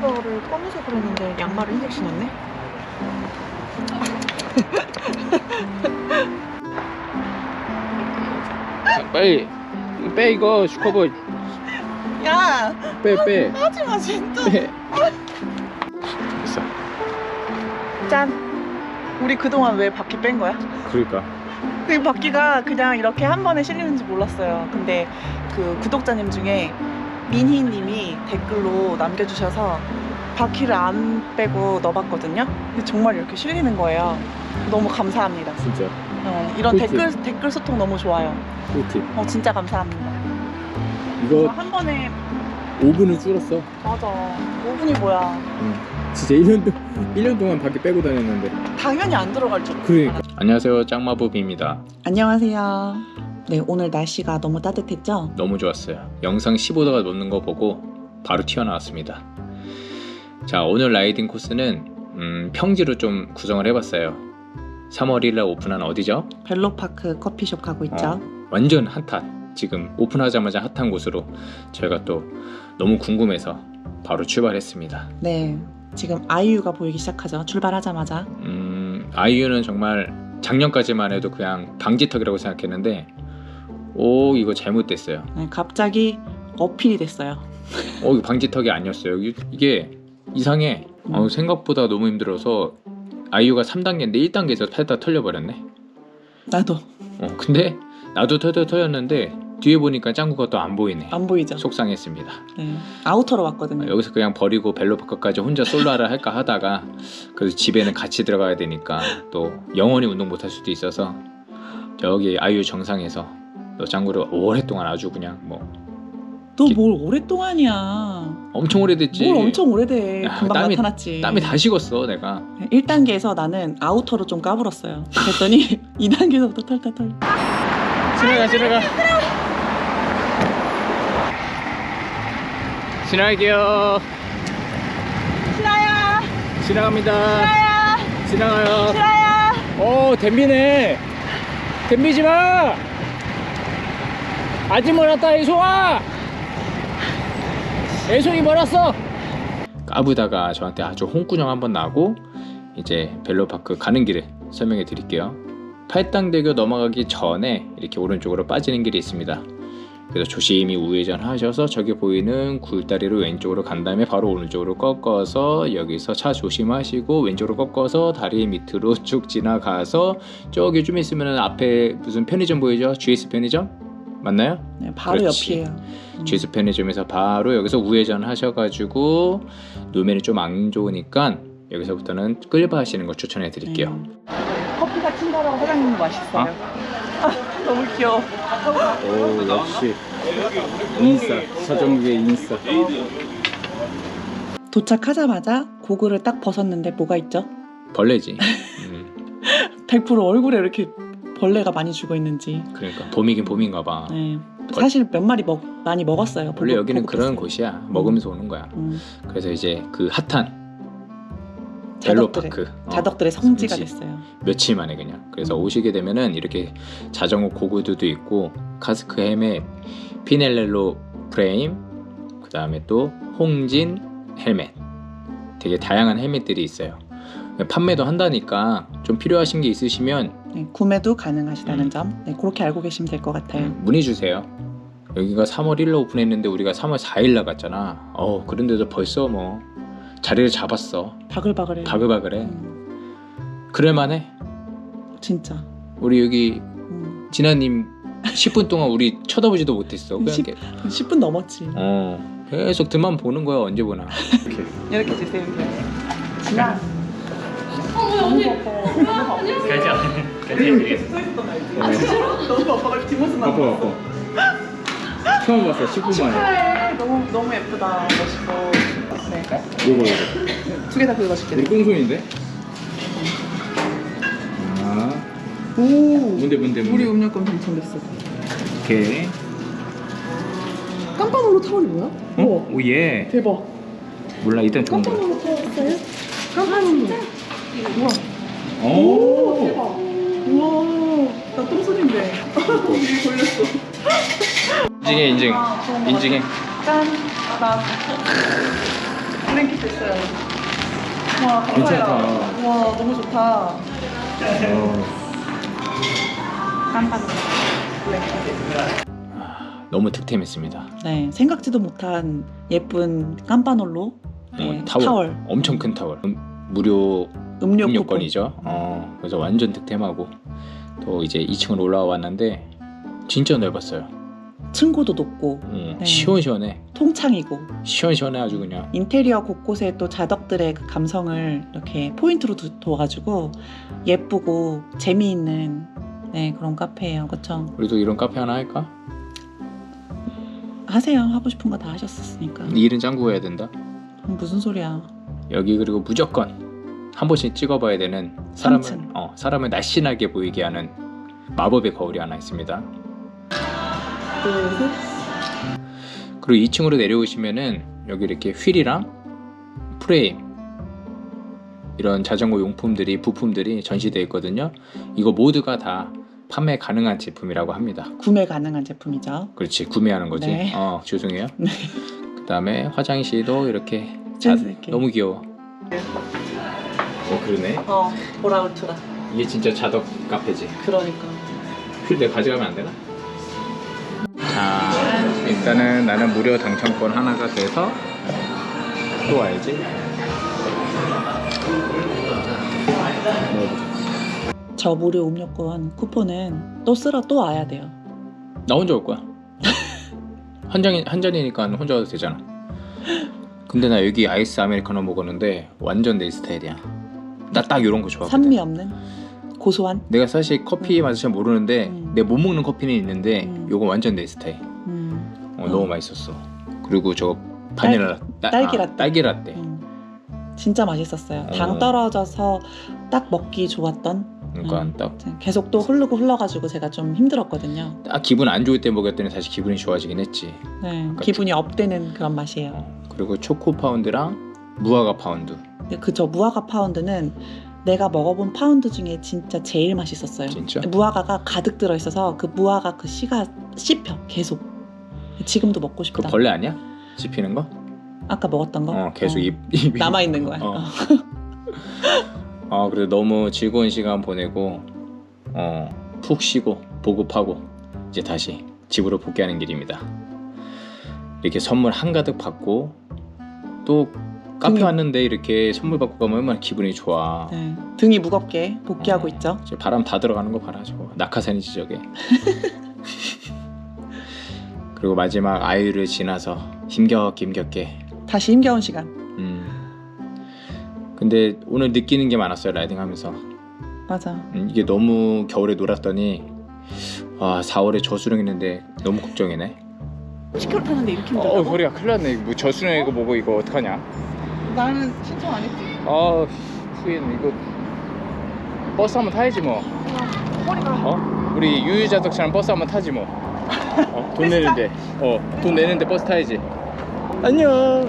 커버를 검은색으로 했는데 양말을 흰색 신었네. 빨리 빼 이거 슈커버 야, 빼 빼. 하지 마 진짜. 빼. 됐어. 짠. 우리 그동안 왜 바퀴 뺀 거야? 그러니까. 그 바퀴가 그냥 이렇게 한 번에 실리는지 몰랐어요. 근데 그 구독자님 중에 민희님이 댓글로 남겨주셔서 바퀴를 안 빼고 넣어봤거든요. 근데 정말 이렇게 실리는 거예요. 너무 감사합니다. 진짜. 어, 이런? 댓글 댓글 소통 너무 좋아요. 꿀팁. 어 진짜 감사합니다. 이거 한 번에 5분은 줄었어. 맞아. 5분이 뭐야? 응. 진짜 1년 동 1년 동안 밖에 빼고 다녔는데. 당연히 안 들어갈 줄. 그러니까. 안녕하세요. 짱마법입니다. 안녕하세요. 네 오늘 날씨가 너무 따뜻했죠? 너무 좋았어요. 영상 15도가 넘는 거 보고 바로 튀어나왔습니다. 자, 오늘 라이딩 코스는 음, 평지로 좀 구성을 해봤어요. 3월 1일 날 오픈한 어디죠? 벨로파크 커피숍 가고 있죠? 어. 완전 핫한 지금 오픈하자마자 핫한 곳으로 저희가 또 너무 궁금해서 바로 출발했습니다. 네. 지금 아이유가 보이기 시작하죠. 출발하자마자. 음, 아이유는 정말 작년까지만 해도 그냥 방지턱이라고 생각했는데 오 이거 잘못됐어요. 네, 갑자기 어필이 됐어요. 어 이거 방지턱이 아니었어요. 이- 이게 이상해. 어, 생각보다 너무 힘들어서 아이유가 3단계인데 1단계에서 탈다 털려버렸네. 나도 어 근데 나도 털털 털렸는데 뒤에 보니까 짱구가 또 안 보이네. 안 보이죠? 속상했습니다. 네. 아우터로 왔거든요. 여기서 그냥 버리고 벨로파크까지 혼자 솔로를 할까 하다가 그래서 집에는 같이 들어가야 되니까 또 영원히 운동 못할 수도 있어서 저기 아이유 정상에서 너 짱구를 오랫동안 아주 그냥 뭐 너 뭘 오랫동안이야. 엄청 오래됐지 뭘 엄청 오래돼. 야, 금방 땀이- 나타났지. 땀이 다 식었어 내가 1단계에서 나는 아우터로 좀 까불었어요. 그랬더니 2단계에서부터 털털털. 지나가 지나가 지나갈게요 신아야! 지나갑니다 신아야! 지나가요 신아야! 오 댐비네 댐비지 마 아직 멀었다 애송아 애송이 멀었어 까부다가 저한테 아주 홍군형 한번 나고 이제 벨로파크 가는 길을 설명해 드릴게요 팔당대교 넘어가기 전에 이렇게 오른쪽으로 빠지는 길이 있습니다 그래서 조심히 우회전 하셔서 저기 보이는 굴다리로 왼쪽으로 간 다음에 바로 오른쪽으로 꺾어서 여기서 차 조심하시고 왼쪽으로 꺾어서 다리 밑으로 쭉 지나가서 저기 좀 있으면 앞에 무슨 편의점 보이죠? GS 편의점? 맞나요? 네, 바로 그렇지. 옆이에요. 음. GS 편의점에서 바로 여기서 우회전 하셔가지고 노면이 좀 안 좋으니까 여기서부터는 끌바 하시는 거 추천해 드릴게요. 음. 커피가 친다라고 사장님은 맛있어요. 아? 아, 너무 귀여워. 오 역시 인싸 서정국의 인싸 도착하자마자 고글을 딱 벗었는데 뭐가 있죠? 벌레지. 음, 100% 얼굴에 이렇게 벌레가 많이 죽어 있는지. 그러니까 봄이긴 봄인가 봐. 네. 사실 몇 마리 먹 많이 먹었어요. 원래 보고- 여기는 보고 그런. 곳이야. 먹으면서 오는 거야. 음, 그래서 이제 그 핫한 자덕들의 벨로파크 어, 자덕들의 성지가 성지. 됐어요. 며칠 만에 그냥 그래서 음. 오시게 되면은 이렇게 자전거 고구두도 있고 카스크 헬멧 피넬렐로 프레임 그 다음에 또 홍진 헬멧 되게 다양한 헬멧들이 있어요 판매도 한다니까 좀 필요하신 게 있으시면 네, 구매도 가능하시다는 음. 점. 네, 그렇게 알고 계시면 될 것 같아요. 음, 문의 주세요 여기가 3월 1일 오픈했는데 우리가 3월 4일 나갔잖아 어 그런데도 벌써 뭐 자리를 잡았어 바글바글해. 바글바글해 음, 그럴만해 진짜. 우리 여기 음, 진아님 10분 동안 우리 쳐다보지도 못했어. 그냥 십- 이렇게, 10분 넘었지. 어 계속 등만 보는 거야 언제 보나. 이렇게. 이렇게 주세요. 지나. 아 진짜로? 너무 바빠가 뒷모습 나. 바빠. 처음 봤어 10분 만에. 너무 너무 예쁘다. 멋있고. 네. 요거 요거. 두 개다 긁어줄게. 우리 꽁손인데? 아 오. 뭔데 뭔데 뭔데? 우리 음료권 당첨됐어. 오케이. 깜빡으로 타월이 뭐야? 우와. 어? 오예. 대박. 몰라 일단 좋은 거. 깜빡으로 타월 어요 깜빡으로. 우와. 오. 대박. 우와. 나 똥손인데. 이게 걸렸어. 인증해 인증. 인증해. 짠. 나. 블랭킷 있어요. 와, 감사해요. 괜찮다. 와, 너무 좋다. 깜빡 블랭킷. 너무 득템했습니다. 네, 생각지도 못한 예쁜 깜바놀로 네, 어, 타월. 타월. 엄청 큰 타월. 음, 무료 음료. 음료권이죠. 어, 그래서 완전 득템하고 또 이제 2층으로 올라와 왔는데 진짜 넓었어요. 층고도 높고 음, 네. 시원시원해. 통창이고 시원시원해 아주 그냥. 인테리어 곳곳에 또 자덕들의 그 감성을 이렇게 포인트로 두, 둬가지고 예쁘고 재미있는 네 그런 카페예요. 그쵸? 우리도 이런 카페 하나 할까? 하세요. 하고 싶은 거 다 하셨었으니까. 이 일은 짱구 해야 된다. 무슨 소리야? 여기 그리고 무조건 한 번씩 찍어봐야 되는 사람을. 어, 사람을 날씬하게 보이게 하는 마법의 거울이 하나 있습니다. 그리고 2층으로 내려오시면은 여기 이렇게 휠이랑 프레임 이런 자전거 용품들이 부품들이 전시되어 있거든요. 이거 모두가 다 판매 가능한 제품이라고 합니다. 구매 가능한 제품이죠. 그렇지 구매하는 거지. 네. 어 죄송해요. 네. 그다음에 화장실도 이렇게 자, 센스 있게. 너무 귀여워. 어 그러네. 어 보라울트라. 이게 진짜 자덕 카페지. 그러니까. 휠 내가 가져가면 안 되나? 자 일단은 나는 무료 당첨권 하나가 돼서 또 와야지. 저 무료 음료권 쿠폰은 또 쓰러 또 와야 돼요. 나 혼자 올 거야. 한 잔이 한 잔이니까 혼자 와도 되잖아. 근데 나 여기 아이스 아메리카노 먹었는데 완전 내 스타일이야. 나 딱 이런 거 좋아하거든. 산미 없는 고소한. 내가 사실 커피 맛을 잘 모르는데 음. 내가 못 먹는 커피는 있는데 음. 요거 완전 내 스타일. 음, 어, 어. 너무 맛있었어. 그리고 저 바닐라 따- 딸기 아, 라떼. 딸기 라떼. 음. 진짜 맛있었어요. 당 어. 떨어져서 딱 먹기 좋았던. 그러니까 음. 딱, 계속 또 흐르고 흘러가지고 제가 좀 힘들었거든요. 딱 기분 안 좋을 때 먹었더니 다시 기분이 좋아지긴 했지. 네, 아까 기분이 업되는 그런 맛이에요. 어, 그리고 초코 파운드랑 무화과 파운드. 근데 그저 무화과 파운드는 내가 먹어본 파운드 중에 진짜 제일 맛있었어요. 진짜? 무화과가 가득 들어 있어서 그 무화과 그 씨가 씹혀 계속. 지금도 먹고 그 싶다. 벌레 아니야? 씹히는 거? 아까 먹었던 거? 어, 계속 어. 입, 입이 남아 있는 거야. 어. 어, 그래도 너무 즐거운 시간 보내고 어, 푹 쉬고 보급하고 이제 다시 집으로 복귀하는 길입니다. 이렇게 선물 한가득 받고 또 카페 등이- 왔는데 이렇게 선물 받고 가면 얼마나 기분이 좋아. 네, 등이 무겁게 복귀하고 어. 있죠. 이제 바람 다 들어가는 거 봐라 저거 낙하산이 지 저게. 그리고 마지막 아이유를 지나서 힘겹게 힘겹게 다시 힘겨운 시간. 음. 근데 오늘 느끼는 게 많았어요 라이딩 하면서 맞아. 음, 이게 너무 겨울에 놀았더니 와 4월에 저수령 했는데 너무 걱정이네 10km 타는데 이렇게 힘들어. 허리가 큰일 났네 뭐 저수령 이거 뭐고 이거 어떡하냐 나는 신청 안 했지. 아 후회는 이거 버스 한번 타야지 뭐 허리가 어? 우리 유유자덕처럼 버스 한번 타지 뭐 어? 돈 내는데 어 돈 내는데 버스 타야지 안녕